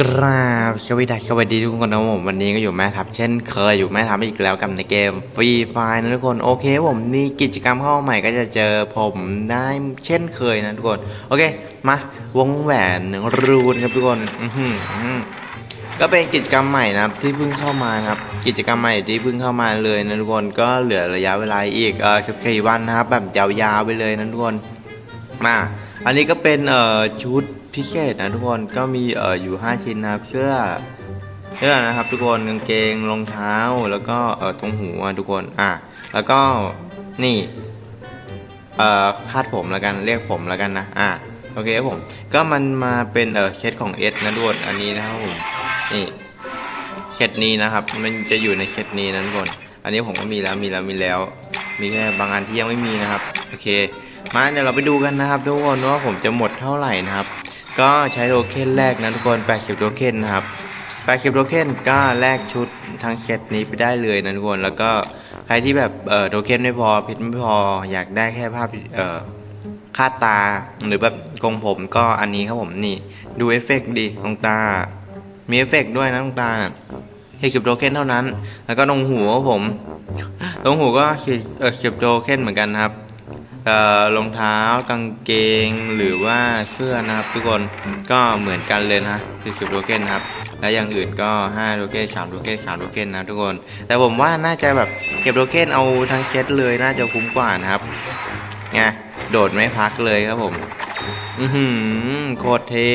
กราบสวัสดีสวัสดีทุกคนนะผมวันนี้ก็อยู่แม่ทับเช่นเคยอยู่แม่ทับอีกแล้วกับในเกมฟรีไฟนะทุกคนโอเคผมนี่กิจกรรมเข้าใหม่ก็จะเจอผมได้เช่นเคยนะทุกคนโอเคมาวงแหวนรูนครับทุกคนอื้อหือก็เป็นกิจกรรมใหม่นะครับที่เพิ่งเข้ามานะครับกิจกรรมใหม่ที่เพิ่งเข้ามาเลยนะทุกคนก็เหลือระยะเวลาอีกเออ14วันนะครับแบบยาวๆไปเลยนะทุกคนมาอันนี้ก็เป็นเอ่อชุด พิเศษนะทุกคนก็มีเอ่ออยู่ 5 ชิ้นนะครับเสื้อเสื้อนะครับทุกคนกางเกงรองเท้าแล้วก็เอ่อตรงหูทุกคนอะแล้วก็นี่เอ่อคาดผมแล้วกันเรียกผมแล้วกันนะอะโอเคครับผมก็มันมาเป็นเอ่อเคสของเอสนะทุกคนอันนี้นะครับผมนี่เคสนี้นะครับ มันจะอยู่ในเคสนี้นะทุกคนอันนี้ผมก็มีแล้วมีแล้วมีแล้ว มีแค่บางอันที่ยังไม่มีนะครับโอเคมาเดี๋ยวเราไปดูกันนะครับทุกคนว่าผมจะหมดเท่าไหร่นะครับ ก็ใช้โทเค็นแรกนะทุกคน80โทเค็นนะครับ80โทเค็นก็แลกชุดทั้งเซตนี้ไปได้เลยนะทุกคนแล้วก็ใครที่แบบเอ่อโทเค็นไม่พอเพชรไม่พออยากได้แค่ภาพเอ่อคาดตาหรือแบบกรงผมก็อันนี้ครับผมนี่ดูเอฟเฟกต์ดีตรงตา มีเอฟเฟกต์ด้วยนะตรงตาเฮ้สิบโทเค็นเท่านั้น แล้วก็ตรงหูครับผมตรงหูก็เออสิบโทเค็นเหมือนกันครับ รองเท้ากางเกงหรือว่าเสื้อนะครับทุกคนก็เหมือนกันเลยนะคือ10โทเค็นนะครับและอย่างอื่นก็5โทเค็น3โทเค็น3โทเค็นนะทุกคน แต่ผมว่าน่าจะแบบเก็บโทเค็นเอาทั้งเซตเลยน่าจะคุ้มกว่านะครับไงโดดไม่พักเลยครับผม อือหือโคตรเท่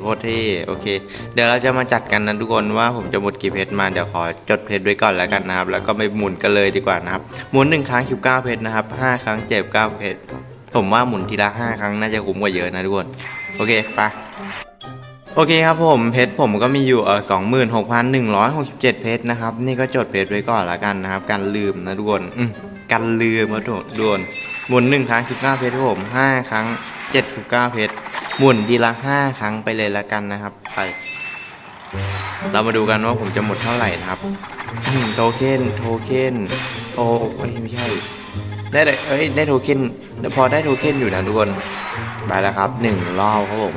โคตรเท่โอเค เดี๋ยวเราจะมาจัดกันนะทุกคนว่าผมจะหมดกี่เพชรมาเดี๋ยวขอจดเพชรไว้ก่อนแล้วกันนะครับ แล้วก็ไปหมุนกันเลยดีกว่านะครับหมุนหนึ่งครั้ง19เพชรนะครับห้าครั้งเจ็บ9เพชรผมว่าหมุนทีละห้าครั้งน่าจะคุ้มกว่าเยอะนะทุกคนโอเคไปโอเคครับผมเพชรผมก็มีอยู่เออสองหมื่นหกพันหนึ่งร้อยหกสิบเจ็ดเพชรนะครับนี่ก็จดเพชรไว้ก่อนล้วกันนะครับการลืมนะทุกคนอืมการลืมมาทุกคนหมุนหนึ่งครั้ง19เพชรครับผมห้าครั้ง 79 เพชรหมุนทีละ 5 ครั้งไปเลยละกันนะครับ ไป เรามาดูกันว่าผมจะหมดเท่าไหร่นะครับโทเค็นโทเค็นโอ้ยไม่ใช่ ได้แต่เอ้ยได้โทเค็นพอได้โทเค็นอยู่นะทุกคนไปแล้วครับหนึ่งรอบครับผม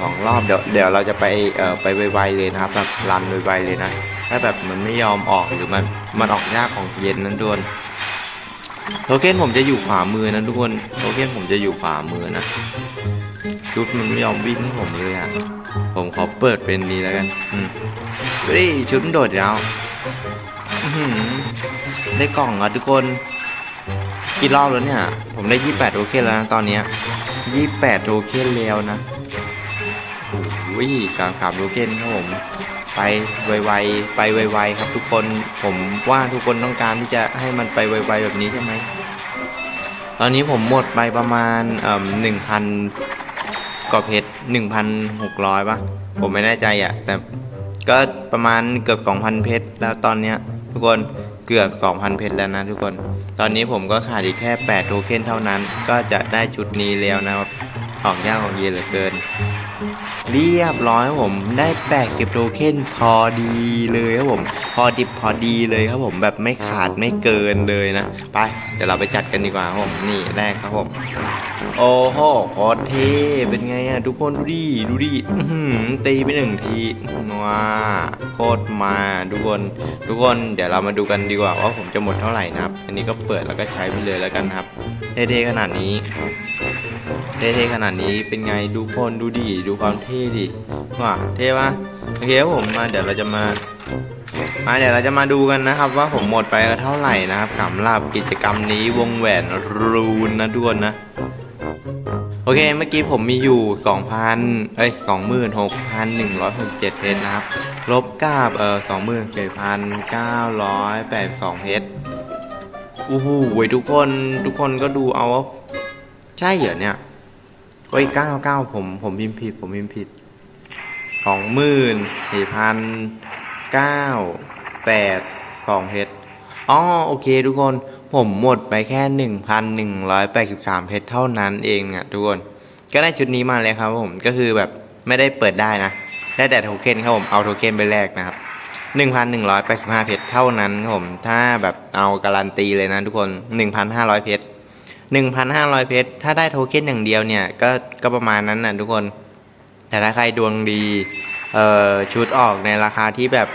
สองรอบเดี๋ยวเดี๋ยวเราจะไปเอ่อไปไวๆเลยนะครับแบบรันไวๆเลยนะถ้าแบบมันไม่ยอมออกหรือมันมันออกยากของเย็นนั้นทุกคน โทเค็นผมจะอยู่ขวามือนะทุกคนโทเค็นผมจะอยู่ขวามือนะชุดมันไม่ยอมวิ่งให้ผมเลยอะ ผมขอเปิดเป็นนี้แล้วกันอืมเฮ้ยชุดโดดยาวอื้อหือได้กล่องอะทุกคนกี่รอบแล้วเนี่ย ผมได้ 28โทเค็นแล้วนะตอนเนี้ย28โทเค็นแล้วนะโอ้ยสามสามโทเค็นครับผม ไปไวๆไปไวๆครับทุกคนผมว่าทุกคนต้องการที่จะให้มันไปไวๆแบบนี้ใช่ไหมตอนนี้ผมหมดไปประมาณเอ่อหนึ่งพันกว่าเพชรหนึ่งพันหกร้อยป่ะผมไม่แน่ใจอะแต่ก็ประมาณเกือบสองพันเพชรแล้วตอนเนี้ยทุกคนเกือบสองพันเพชรแล้วนะทุกคน ตอนนี้ผมก็ขาดอีกแค่แปดโทเค็นเท่านั้น ก็จะได้ชุดนี้แล้วนะครับออกยากของเย็นเหลือเกิน เรียบร้อยครับผมได้แปดเก็บโทเค็นพอดีเลยครับผม พอดิบพอดีเลยครับผมแบบไม่ขาดไม่เกินเลยนะ ไป เดี๋ยวเราไปจัดกันดีกว่าครับผมนี่แรกครับผม โอ้โหโคตรเท่เป็นไงอะทุกคนดูดิดูดิตีไปหนึ่งทีว้าโคตรมาทุกคนทุกคนเดี๋ยวเรามาดูกันดีกว่าว่าผมจะหมดเท่าไหร่นะครับ อันนี้ก็เปิดแล้วก็ใช้ไปเลยแล้วกันครับเท่ๆขนาดนี้ เท่ๆขนาดนี้เป็นไงดูคนดูดิดูความเท่ดิว้าเท่ปะโอเคครับผมมาเดี๋ยวเราจะมามาเดี๋ยวเราจะมาดูกันนะครับ ว่าผมหมดไปเท่าไหร่นะครับสำหรับกิจกรรมนี้วงแหวนรูนนะทุกคนนะโอเคเมื่อกี้ผมมีอยู่ 2,000เอ้ย26,167เพชรนะครับ ลบกับเอ่อ27,982เพชรอู้หูเว้ทุกคนทุกคนก็ดูเอาว่าใช่เหรอเนี่ย เฮ้ย99ผมผมพิมพ์ผิด ผมพิมพ์ผิด24,098 2เพชรอ๋อโอเคทุกคนผมหมดไปแค่1,183เพชรเท่านั้นเองอะทุกคน ก็ได้ชุดนี้มาเลยครับผมก็คือแบบไม่ได้เปิดได้นะ ได้แต่โทเค็นครับผมเอาโทเค็นไปแลกนะครับ1,185เพชรเท่านั้นครับผมถ้าแบบเอาการันตีเลยนะทุกคน1,500เพชร 1,500 เพชร ถ้าได้โทเค็นอย่างเดียวเนี่ย ก็ก็ประมาณนั้นนะทุกคน แต่ถ้าใครดวงดีเอ่อชุดออกในราคาที่แบบ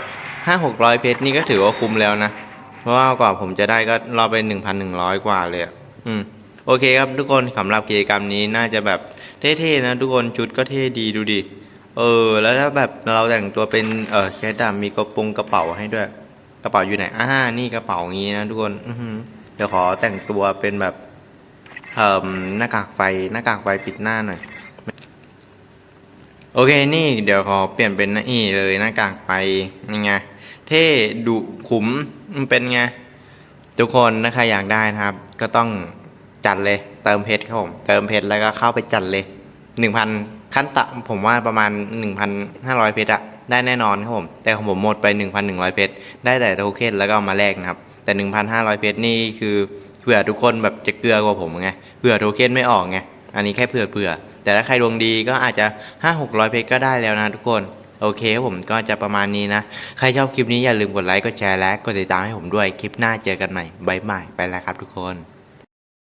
ห้าหกร้อยเพชรนี่ก็ถือว่าคุ้มแล้วนะ เพราะว่ากว่าผมจะได้ก็รอไปหนึ่งพันหนึ่งร้อยกว่าเลยอืมโอเคครับทุกคนสำหรับกิจกรรมนี้น่าจะแบบเท่ๆนะทุกคนชุดก็เท่ดีดูดิเออ แล้วถ้าแบบเราแต่งตัวเป็นเออแคดามีกระปรงกระเป๋าให้ด้วย กระเป๋าอยู่ไหนอ่านี่กระเป๋างี้นะทุกคนเดี๋ยวขอแต่งตัวเป็นแบบ เอ่อหน้ากากไฟหน้ากากไฟปิดหน้าหน่อย โอเคนี่เดี๋ยวขอเปลี่ยนเป็นนี่เลยหน้ากากไฟยังไงเท่ดุขุมมันเป็นไงทุกคนถ้าใครอยากได้นะครับ ก็ต้องจัดเลย เติมเพชรครับผมเติมเพชรแล้วก็เข้าไปจัดเลยหนึ่งพันขั้นต่ำผมว่าประมาณหนึ่งพันห้าร้อยเพชรอะได้แน่นอนครับผม แต่ของผมหมดไปหนึ่งพันหนึ่งร้อยเพชรได้แต่โทเค็นแล้วก็มาแลกนะครับ แต่หนึ่งพันห้าร้อยเพชรนี่คือ ผื่อทุกคนแบบจะเกลือกว่าผมไงเผื่อโทเค็นไม่ออกไงอันนี้แค่เผื่อเผื่อแต่ถ้าใครดวงดีก็อาจจะห้าหกร้อยเพชรก็ได้แล้วนะทุกคนโอเคครับผมก็จะประมาณนี้นะ ใครชอบคลิปนี้อย่าลืมกดไลค์กดแชร์และกดติดตามให้ผมด้วยคลิปหน้าเจอกันใหม่บายบายไปแล้วครับทุกคน